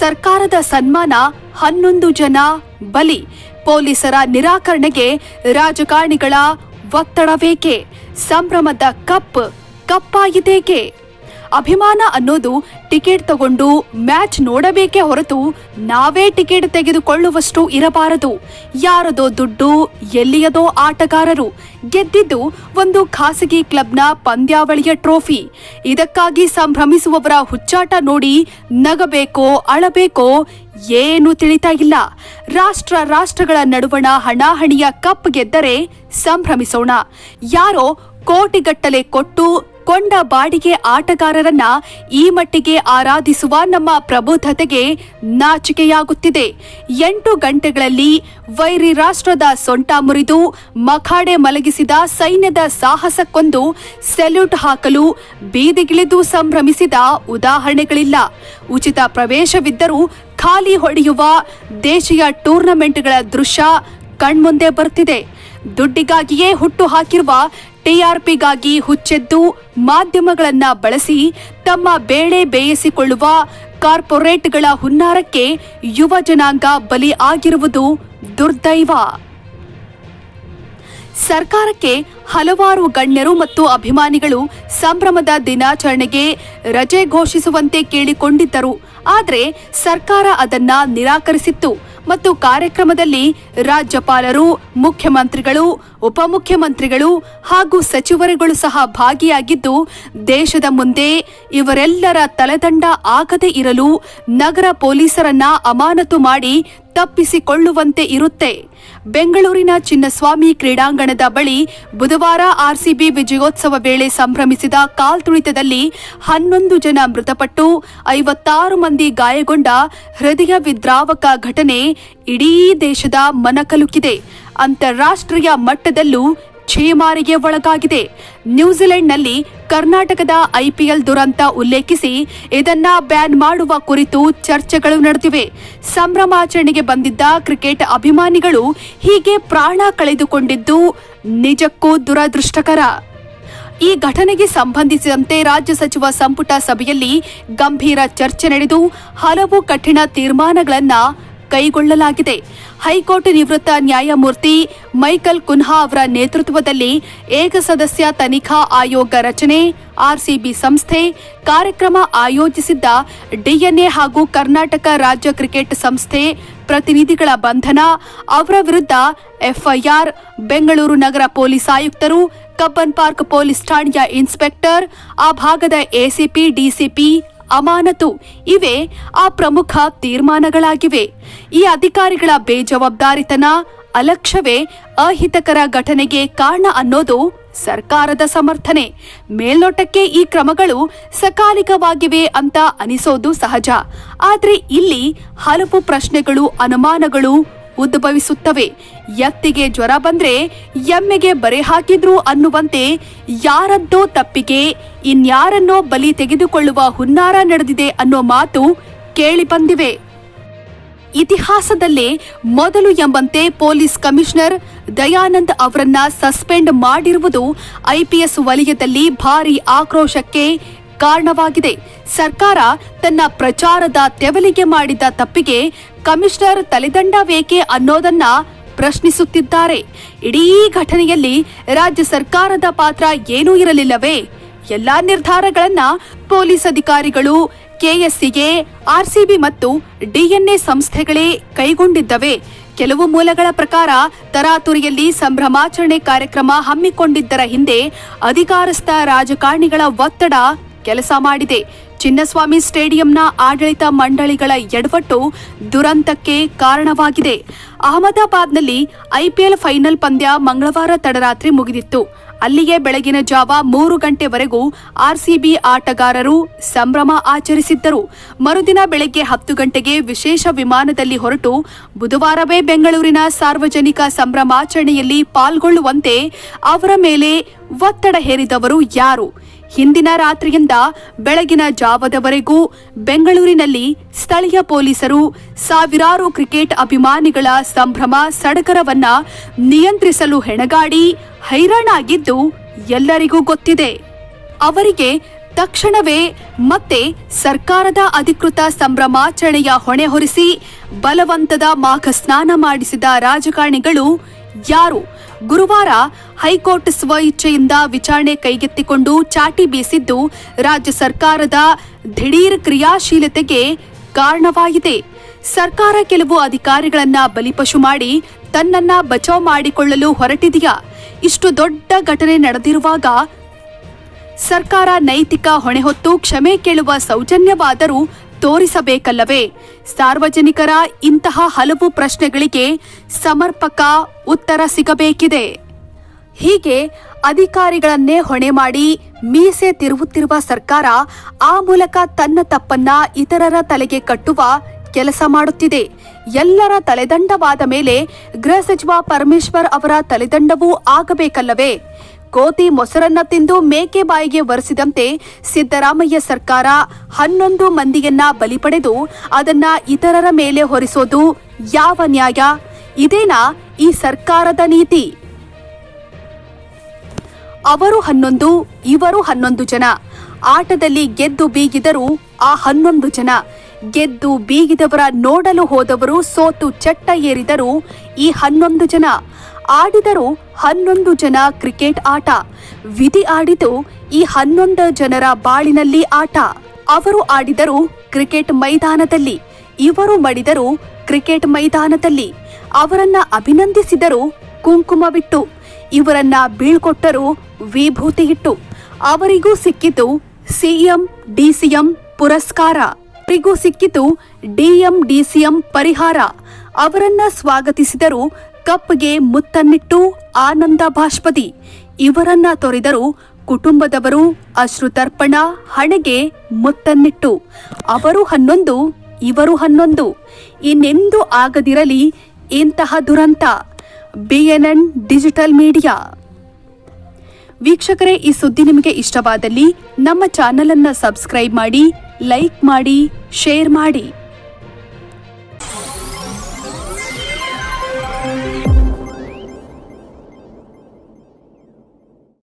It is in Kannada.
ಸರ್ಕಾರದ ಸನ್ಮಾನ ಹನ್ನೊಂದು ಜನ ಬಲಿ. ಪೊಲೀಸರ ನಿರಾಕರಣೆಗೆ ರಾಜಕಾರಣಿಗಳ ಒತ್ತಡವೇಕೆ? ಸಂಭ್ರಮದ ಕಪ್ ಕಪ್ಪಾಯಿತೇಕೆ ಅಭಿಮಾನ ಅನ್ನೋದು ಟಿಕೆಟ್ ತಗೊಂಡು ಮ್ಯಾಚ್ ನೋಡಬೇಕೇ ಹೊರತು ನಾವೇ ಟಿಕೆಟ್ ತೆಗೆದುಕೊಳ್ಳುವಷ್ಟು ಇರಬಾರದು. ಯಾರದೋ ದುಡ್ಡು, ಎಲ್ಲಿಯದೋ ಆಟಗಾರರು ಗೆದ್ದಿದ್ದು ಒಂದು ಖಾಸಗಿ ಕ್ಲಬ್ನ ಪಂದ್ಯಾವಳಿಯ ಟ್ರೋಫಿ. ಇದಕ್ಕಾಗಿ ಸಂಭ್ರಮಿಸುವವರ ಹುಚ್ಚಾಟ ನೋಡಿ ನಗಬೇಕೋ, ಅಳಬೇಕೋ ಏನು ತಿಳಿತಾ ಇಲ್ಲ. ರಾಷ್ಟ್ರ ರಾಷ್ಟ್ರಗಳ ನಡುವಣ ಹಣಾಹಣಿಯ ಕಪ್ ಗೆದ್ದರೆ ಸಂಭ್ರಮಿಸೋಣ. ಯಾರೋ ಕೋಟಿಗಟ್ಟಲೆ ಕೊಟ್ಟು ಕೊಂಡ ಬಾಡಿಗೆ ಆಟಗಾರರನ್ನ ಈ ಮಟ್ಟಿಗೆ ಆರಾಧಿಸುವ ನಮ್ಮ ಪ್ರಬುದ್ಧತೆಗೆ ನಾಚಿಕೆಯಾಗುತ್ತಿದೆ. ಎಂಟು ಗಂಟೆಗಳಲ್ಲಿ ವೈರಿ ರಾಷ್ಟ್ರದ ಸೊಂಟ ಮುರಿದು ಮಖಾಡೆ ಮಲಗಿಸಿದ ಸೈನ್ಯದ ಸಾಹಸಕ್ಕೊಂದು ಸೆಲ್ಯೂಟ್ ಹಾಕಲು ಬೀದಿಗಿಳಿದು ಸಂಭ್ರಮಿಸಿದ ಉದಾಹರಣೆಗಳಿಲ್ಲ. ಉಚಿತ ಪ್ರವೇಶವಿದ್ದರೂ ಖಾಲಿ ಹೊಡೆಯುವ ದೇಶೀಯ ಟೂರ್ನಮೆಂಟ್ಗಳ ದೃಶ್ಯ ಕಣ್ಮುಂದೆ ಬರ್ತಿದೆ. ದುಡ್ಡಿಗಾಗಿಯೇ ಹುಟ್ಟು ಹಾಕಿರುವ ಟಿಆರ್ಪಿಗಾಗಿ ಹುಚ್ಚೆದ್ದು ಮಾಧ್ಯಮಗಳನ್ನ ಬಳಸಿ ತಮ್ಮ ಬೇಳೆ ಬೇಯಿಸಿಕೊಳ್ಳುವ ಕಾರ್ಪೊರೇಟ್ಗಳ ಹುನ್ನಾರಕ್ಕೆ ಯುವ ಜನಾಂಗ ಬಲಿ ಆಗಿರುವುದು ದುರ್ದೈವ. ಸರ್ಕಾರಕ್ಕೆ ಹಲವಾರು ಗಣ್ಯರು ಮತ್ತು ಅಭಿಮಾನಿಗಳು ಸಂಭ್ರಮದ ದಿನಾಚರಣೆಗೆ ರಜೆ ಘೋಷಿಸುವಂತೆ ಕೇಳಿಕೊಂಡಿದ್ದರು. ಆದರೆ ಸರ್ಕಾರ ಅದನ್ನ ನಿರಾಕರಿಸಿತ್ತು. ಮತ್ತು ಕಾರ್ಯಕ್ರಮದಲ್ಲಿ ರಾಜ್ಯಪಾಲರು, ಮುಖ್ಯಮಂತ್ರಿಗಳು, ಉಪಮುಖ್ಯಮಂತ್ರಿಗಳು ಹಾಗೂ ಸಚಿವರುಗಳು ಸಹ ಭಾಗಿಯಾಗಿದ್ದು, ದೇಶದ ಮುಂದೆ ಇವರೆಲ್ಲರ ತಲೆದಂಡ ಆಗದೇ ಇರಲು ನಗರ ಪೊಲೀಸರನ್ನ ಅಮಾನತು ಮಾಡಿ ತಪ್ಪಿಸಿಕೊಳ್ಳುವಂತೆ ಇರುತ್ತೆ. ಬೆಂಗಳೂರಿನ ಚಿನ್ನಸ್ವಾಮಿ ಕ್ರೀಡಾಂಗಣದ ಬಳಿ ಬುಧವಾರ ಆರ್ಸಿಬಿ ವಿಜಯೋತ್ಸವ ವೇಳೆ ಸಂಭ್ರಮಿಸಿದ ಕಾಲ್ತುಳಿತದಲ್ಲಿ ಹನ್ನೊಂದು ಜನ ಮೃತಪಟ್ಟು ಐವತ್ತಾರು ಮಂದಿ ಗಾಯಗೊಂಡ ಹೃದಯ ವಿದ್ರಾವಕ ಘಟನೆ ಇಡೀ ದೇಶದ ಮನಕಲುಕಿದೆ. ಅಂತಾರಾಷ್ಟ್ರೀಯ ಮಟ್ಟದಲ್ಲೂ ಛೇಮಾರಿಗೆ ಒಳಗಾಗಿದೆ. ನ್ಯೂಜಿಲೆಂಡ್ನಲ್ಲಿ ಕರ್ನಾಟಕದ ಐಪಿಎಲ್ ದುರಂತ ಉಲ್ಲೇಖಿಸಿ ಇದನ್ನ ಬ್ಯಾನ್ ಮಾಡುವ ಕುರಿತು ಚರ್ಚೆಗಳು ನಡೆದಿವೆ. ಸಂಭ್ರಮಾಚರಣೆಗೆ ಬಂದಿದ್ದ ಕ್ರಿಕೆಟ್ ಅಭಿಮಾನಿಗಳು ಹೀಗೆ ಪ್ರಾಣ ಕಳೆದುಕೊಂಡಿದ್ದು ನಿಜಕ್ಕೂ ದುರದೃಷ್ಟಕರ. ಈ ಘಟನೆಗೆ ಸಂಬಂಧಿಸಿದಂತೆ ರಾಜ್ಯ ಸಚಿವ ಸಂಪುಟ ಸಭೆಯಲ್ಲಿ ಗಂಭೀರ ಚರ್ಚೆ ನಡೆದು ಹಲವು ಕಠಿಣ ತೀರ್ಮಾನಗಳನ್ನು ಕೈಗೊಳ್ಳಲಾಗಿದೆ. ಹೈಕೋರ್ಟ್ ನಿವೃತ್ತ ನ್ಯಾಯಮೂರ್ತಿ ಮೈಕಲ್ ಕುನ್ಹಾ ಅವರ ನೇತೃತ್ವದಲ್ಲಿ ಏಕಸದಸ್ಯ ತನಿಖಾ ಆಯೋಗ ರಚನೆ, ಆರ್ಸಿಬಿ ಸಂಸ್ಥೆ ಕಾರ್ಯಕ್ರಮ ಆಯೋಜಿಸಿದ್ದ ಡಿಎನ್ಎ ಹಾಗೂ ಕರ್ನಾಟಕ ರಾಜ್ಯ ಕ್ರಿಕೆಟ್ ಸಂಸ್ಥೆ ಪ್ರತಿನಿಧಿಗಳ ಬಂಧನ, ಅವರ ವಿರುದ್ಧ ಎಫ್ಐಆರ್, ಬೆಂಗಳೂರು ನಗರ ಪೊಲೀಸ್ ಆಯುಕ್ತರು, ಕಬ್ಬನ್ ಪಾರ್ಕ್ ಪೊಲೀಸ್ ಠಾಣೆಯ ಇನ್ಸ್ಪೆಕ್ಟರ್, ಆ ಭಾಗದ ಎಸಿಪಿ, ಡಿಸಿಪಿ ಅಮಾನತು. ಇವೆ ಆ ಪ್ರಮುಖ ತೀರ್ಮಾನಗಳಾಗಿವೆ. ಈ ಅಧಿಕಾರಿಗಳ ಬೇಜವಾಬ್ದಾರಿತನ, ಅಲಕ್ಷ್ಯವೇ ಅಹಿತಕರ ಘಟನೆಗೆ ಕಾರಣ ಅನ್ನೋದು ಸರ್ಕಾರದ ಸಮರ್ಥನೆ. ಮೇಲ್ನೋಟಕ್ಕೆ ಈ ಕ್ರಮಗಳು ಸಕಾಲಿಕವಾಗಿವೆ ಅಂತ ಅನಿಸೋದು ಸಹಜ. ಆದ್ರೆ ಇಲ್ಲಿ ಹಲವು ಪ್ರಶ್ನೆಗಳು, ಅನುಮಾನಗಳು ಉದ್ಭವಿಸುತ್ತವೆ. ಎತ್ತಿಗೆ ಜ್ವರ ಬಂದ್ರೆ ಎಮ್ಮೆಗೆ ಬರೆ ಹಾಕಿದ್ರು ಅನ್ನುವಂತೆ ಯಾರದ್ದೋ ತಪ್ಪಿಗೆ ಇನ್ಯಾರನ್ನೋ ಬಲಿ ತೆಗೆದುಕೊಳ್ಳುವ ಹುನ್ನಾರ ನಡೆದಿದೆ ಅನ್ನೋ ಮಾತು ಕೇಳಿ ಬಂದಿವೆ. ಇತಿಹಾಸದಲ್ಲೇ ಮೊದಲು ಎಂಬಂತೆ ಪೊಲೀಸ್ ಕಮಿಷನರ್ ದಯಾನಂದ್ ಅವರನ್ನ ಸಸ್ಪೆಂಡ್ ಮಾಡಿರುವುದು ಐಪಿಎಸ್ ವಲಯದಲ್ಲಿ ಭಾರಿ ಆಕ್ರೋಶಕ್ಕೆ ಕಾರಣವಾಗಿದೆ. ಸರ್ಕಾರ ತನ್ನ ಪ್ರಚಾರದ ತೆವಲಿಗೆ ಮಾಡಿದ ತಪ್ಪಿಗೆ ಕಮಿಷನರ್ ತಲೆದಂಡವೇಕೆ ಅನ್ನೋದನ್ನ ಪ್ರಶ್ನಿಸುತ್ತಿದ್ದಾರೆ. ಇಡೀ ಘಟನೆಯಲ್ಲಿ ರಾಜ್ಯ ಸರ್ಕಾರದ ಪಾತ್ರ ಏನೂ ಇರಲಿಲ್ಲವೇ? ಎಲ್ಲಾ ನಿರ್ಧಾರಗಳನ್ನ ಪೊಲೀಸ್ ಅಧಿಕಾರಿಗಳು, ಕೆಎಸ್ಸಿಗೆ, ಆರ್ಸಿಬಿ ಮತ್ತು ಡಿಎನ್ಎ ಸಂಸ್ಥೆಗಳೇ ಕೈಗೊಂಡಿದ್ದವೆ? ಕೆಲವು ಮೂಲಗಳ ಪ್ರಕಾರ ತರಾತುರಿಯಲ್ಲಿ ಸಂಭ್ರಮಾಚರಣೆ ಕಾರ್ಯಕ್ರಮ ಹಮ್ಮಿಕೊಂಡಿದ್ದರ ಹಿಂದೆ ಅಧಿಕಾರಸ್ಥ ರಾಜಕಾರಣಿಗಳ ಒತ್ತಡ ಕೆಲಸ ಮಾಡಿದೆ. ಚಿನ್ನಸ್ವಾಮಿ ಸ್ಟೇಡಿಯಂನ ಆಡಳಿತ ಮಂಡಳಿಗಳ ಎಡವಟ್ಟು ದುರಂತಕ್ಕೆ ಕಾರಣವಾಗಿದೆ. ಅಹಮದಾಬಾದ್ನಲ್ಲಿ ಐಪಿಎಲ್ ಫೈನಲ್ ಪಂದ್ಯ ಮಂಗಳವಾರ ತಡರಾತ್ರಿ ಮುಗಿದಿತ್ತು. ಅಲ್ಲಿಗೆ ಬೆಳಗಿನ ಜಾವ ಮೂರು ಗಂಟೆವರೆಗೂ ಆರ್ಸಿಬಿ ಆಟಗಾರರು ಸಂಭ್ರಮ ಆಚರಿಸಿದ್ದರು. ಮರುದಿನ ಬೆಳಗ್ಗೆ ಹತ್ತು ಗಂಟೆಗೆ ವಿಶೇಷ ವಿಮಾನದಲ್ಲಿ ಹೊರಟು ಬುಧವಾರವೇ ಬೆಂಗಳೂರಿನ ಸಾರ್ವಜನಿಕ ಸಂಭ್ರಮಾಚರಣೆಯಲ್ಲಿ ಪಾಲ್ಗೊಳ್ಳುವಂತೆ ಅವರ ಮೇಲೆ ಒತ್ತಡ ಹೇರಿದವರು ಯಾರು? ಹಿಂದಿನ ರಾತ್ರಿಯಿಂದ ಬೆಳಗಿನ ಜಾವದವರೆಗೂ ಬೆಂಗಳೂರಿನಲ್ಲಿ ಸ್ಥಳೀಯ ಪೊಲೀಸರು ಸಾವಿರಾರು ಕ್ರಿಕೆಟ್ ಅಭಿಮಾನಿಗಳ ಸಂಭ್ರಮ ಸಡಗರವನ್ನ ನಿಯಂತ್ರಿಸಲು ಹೆಣಗಾಡಿ ಹೈರಾಣಾಗಿದ್ದು ಎಲ್ಲರಿಗೂ ಗೊತ್ತಿದೆ. ಅವರಿಗೆ ತಕ್ಷಣವೇ ಮತ್ತೆ ಸರ್ಕಾರದ ಅಧಿಕೃತ ಸಂಭ್ರಮಾಚರಣೆಯ ಹೊಣೆ ಹೊರಿಸಿ ಬಲವಂತದ ಮಾಘ ಸ್ನಾನ ಮಾಡಿಸಿದ ರಾಜಕಾರಣಿಗಳು ಯಾರು? ಗುರುವಾರ ಹೈಕೋರ್ಟ್ ಸ್ವ ಇಚ್ಛೆಯಿಂದ ವಿಚಾರಣೆ ಕೈಗೆತ್ತಿಕೊಂಡು ಚಾಟಿ ಬೀಸಿದ್ದು ರಾಜ್ಯ ಸರ್ಕಾರದ ದಿಢೀರ್ ಕ್ರಿಯಾಶೀಲತೆಗೆ ಕಾರಣವಾಗಿದೆ. ಸರ್ಕಾರ ಕೆಲವು ಅಧಿಕಾರಿಗಳನ್ನ ಬಲಿಪಶು ಮಾಡಿ ತನ್ನನ್ನ ಬಚಾವ್ ಮಾಡಿಕೊಳ್ಳಲು ಹೊರಟಿದೆಯಾ? ಇಷ್ಟು ದೊಡ್ಡ ಘಟನೆ ನಡೆದಿರುವಾಗ ಸರ್ಕಾರ ನೈತಿಕ ಹೊಣೆ ಹೊತ್ತು ಕ್ಷಮೆ ಕೇಳುವ ಸೌಜನ್ಯವಾದರೂ ತೋರಿಸಬೇಕಲ್ಲವೇ? ಸಾರ್ವಜನಿಕರ ಇಂತಹ ಹಲವು ಪ್ರಶ್ನೆಗಳಿಗೆ ಸಮರ್ಪಕ ಉತ್ತರ ಸಿಗಬೇಕಿದೆ. ಹೀಗೆ ಅಧಿಕಾರಿಗಳನ್ನೇ ಹೊಣೆ ಮಾಡಿ ಮೀಸೆ ತಿರುವುತ್ತಿರುವ ಸರ್ಕಾರ ಆ ಮೂಲಕ ತನ್ನ ತಪ್ಪನ್ನ ಇತರರ ತಲೆಗೆ ಕಟ್ಟುವ ಕೆಲಸ ಮಾಡುತ್ತಿದೆ. ಎಲ್ಲರ ತಲೆದಂಡವಾದ ಮೇಲೆ ಗೃಹ ಸಚಿವ ಪರಮೇಶ್ವರ್ ಅವರ ತಲೆದಂಡವೂ ಆಗಬೇಕಲ್ಲವೇ? ಕೋತಿ ಮೊಸರನ್ನ ತಿಂದು ಮೇಕೆ ಬಾಯಿಗೆ ಒರೆಸಿದಂತೆ ಸಿದ್ದರಾಮಯ್ಯ ಸರ್ಕಾರ ಹನ್ನೊಂದು ಮಂದಿಯನ್ನ ಬಲಿ ಪಡೆದು ಅದನ್ನ ಇತರರ ಮೇಲೆ ಹೊರಿಸೋದು ಯಾವ ನ್ಯಾಯ? ಇದೇನಾ ಈ ಸರ್ಕಾರದ ನೀತಿ? ಅವರು ಹನ್ನೊಂದು, ಇವರು ಹನ್ನೊಂದು ಜನ. ಆಟದಲ್ಲಿ ಗೆದ್ದು ಬೀಗಿದರು ಆ ಹನ್ನೊಂದು ಜನ. ಗೆದ್ದು ಬೀಗಿದವರ ನೋಡಲು ಹೋದವರು ಸೋತು ಚಟ್ಟ ಏರಿದರು ಈ ಹನ್ನೊಂದು ಜನ. ಆಡಿದರು ಹನ್ನೊಂದು ಜನ ಕ್ರಿಕೆಟ್ ಆಟ. ವಿಧಿ ಆಡಿತು ಈ ಹನ್ನೊಂದು ಜನರ ಬಾಳಿನಲ್ಲಿ ಆಟ. ಅವರು ಆಡಿದರು ಕ್ರಿಕೆಟ್ ಮೈದಾನದಲ್ಲಿ. ಇವರು ಮಡಿದರು ಕ್ರಿಕೆಟ್ ಮೈದಾನದಲ್ಲಿ. ಅವರನ್ನ ಅಭಿನಂದಿಸಿದರು ಕುಂಕುಮವಿಟ್ಟು. ಇವರನ್ನ ಬೀಳ್ಕೊಟ್ಟರು ವಿಭೂತಿ ಇಟ್ಟು ಅವರಿಗೂ ಸಿಕ್ಕಿತು ಸಿಎಂ ಡಿಸಿಎಂ ಪುರಸ್ಕಾರ. ಅವರಿಗೂ ಸಿಕ್ಕಿತು ಡಿಎಂ ಡಿಸಿಎಂ ಪರಿಹಾರ. ಅವರನ್ನ ಸ್ವಾಗತಿಸಿದರು ಕಪ್ಗೆ ಮುತ್ತನ್ನಿಟ್ಟು ಆನಂದ ಭಾಷ್ಪತಿ ಇವರನ್ನ ತೊರೆದರು ಕುಟುಂಬದವರು ಅಶ್ರುತರ್ಪಣ, ಹಣೆಗೆ ಮುತ್ತನ್ನಿಟ್ಟು. ಅವರು ಹನ್ನೊಂದು, ಇವರು ಹನ್ನೊಂದು. ಇನ್ನೆಂದು ಆಗದಿರಲಿ ಇಂತಹ ದುರಂತ. BNN digital media. ವೀಕ್ಷಕರೇ, ಈ ಸುದ್ದಿ ನಿಮಗೆ ಇಷ್ಟವಾದಲ್ಲಿ ನಮ್ಮ ಚಾನೆಲ್ ಅನ್ನ ಸಬ್ಸ್ಕ್ರೈಬ್ ಮಾಡಿ, ಲೈಕ್ ಮಾಡಿ, ಶೇರ್ ಮಾಡಿ.